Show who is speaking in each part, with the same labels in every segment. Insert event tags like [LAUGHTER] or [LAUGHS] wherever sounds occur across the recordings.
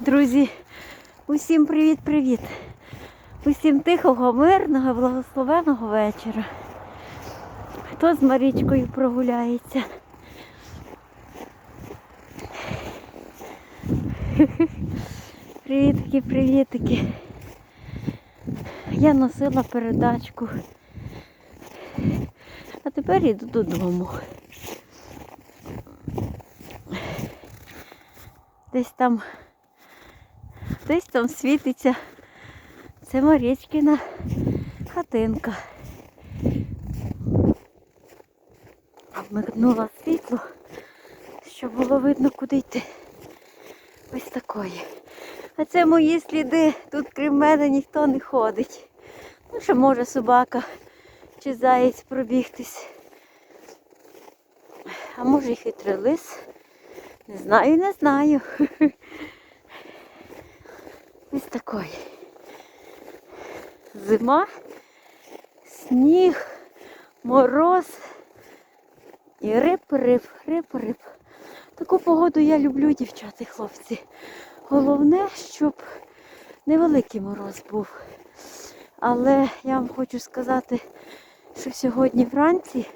Speaker 1: Друзі, усім привіт-привіт. Усім тихого, мирного, благословеного вечора. Хто з Марічкою прогуляється? [LAUGHS] Привітки, привітки. Я носила передачку. А тепер йду додому. Десь там, десь там світиться. Це Марічкина хатинка. Вмикнула світло, щоб було видно, куди йти. Ось такої. А це мої сліди. Тут крім мене ніхто не ходить. Ну, що може собака чи заєць пробігтись. А може і хитрий лис. Не знаю, не знаю. [LAUGHS] Ось такої. Зима, сніг, мороз і рип-рип, рип-рип. Таку погоду я люблю, дівчата і хлопці. Головне, щоб невеликий мороз був. Але я вам хочу сказати, що сьогодні вранці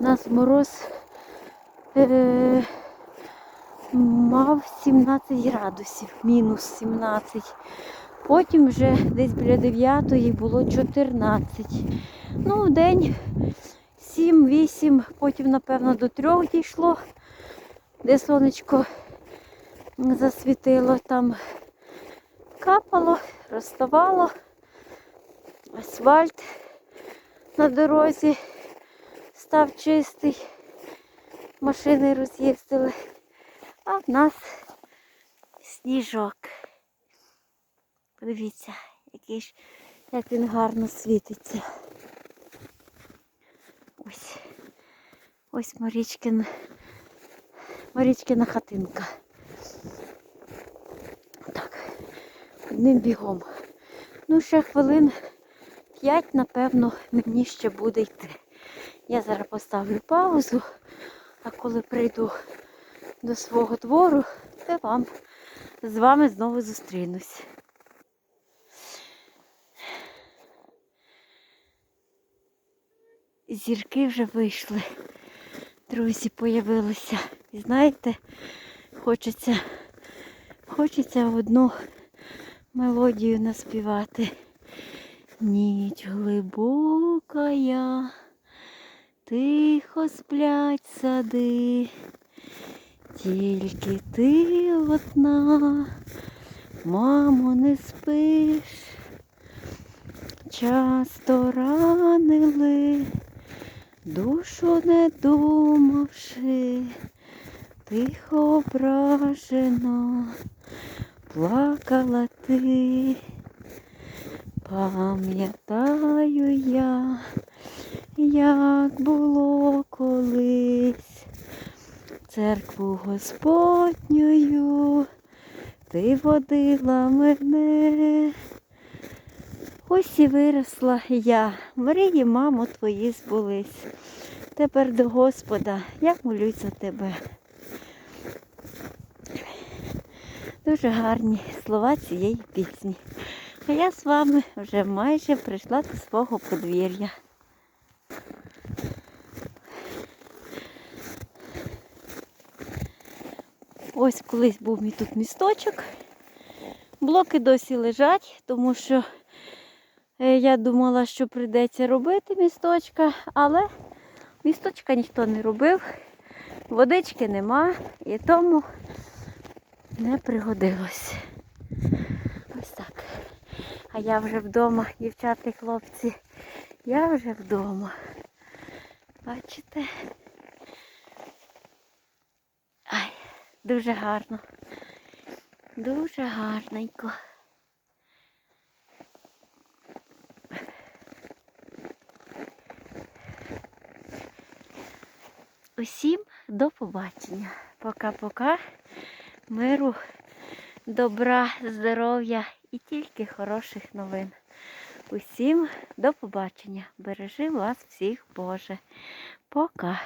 Speaker 1: у нас мороз е, мав 17 градусів, мінус 17. Потім вже десь біля 9 було 14. Ну, в день 7-8, потім, напевно, до 3 дійшло, де сонечко засвітило, там капало, розставало, асфальт на дорозі став чистий, машини роз'їздили, а в нас сніжок. Подивіться, який ж, як він гарно світиться. Ось. Ось Марічкин, Марічкина хатинка. Так, одним бігом. Ну, ще хвилин п'ять, напевно, мені ще буде йти. Я зараз поставлю паузу, а коли прийду до свого двору, то вам з вами знову зустрінусь. Зірки вже вийшли. Друзі появилися. І знаєте, хочеться, хочеться одну мелодію наспівати. Ніч глибока, я, тихо сплять сади, тільки ти одна, мамо, не спиш, часто ранили, душу не думавши, тихо ображено, плакала ти. Пам'ятаю я, як було колись церкву Господньою ти водила мене. Ось і виросла я, мрії, мамо, твої збулись. Тепер до Господа я молюсь за тебе. Дуже гарні слова цієї пісні. А я з вами вже майже прийшла до свого подвір'я. Ось колись був мій тут місточок. Блоки досі лежать, тому що е, я думала, що прийдеться робити місточка, але місточка ніхто не робив, водички нема і тому не пригодилось. Ось так. А я вже вдома, дівчата і хлопці. Я вже вдома. Бачите? Дуже гарно. Дуже гарненько. Усім до побачення. Пока-пока. Миру, добра, здоров'я і тільки хороших новин. Усім до побачення. Бережи вас всіх, Боже. Пока.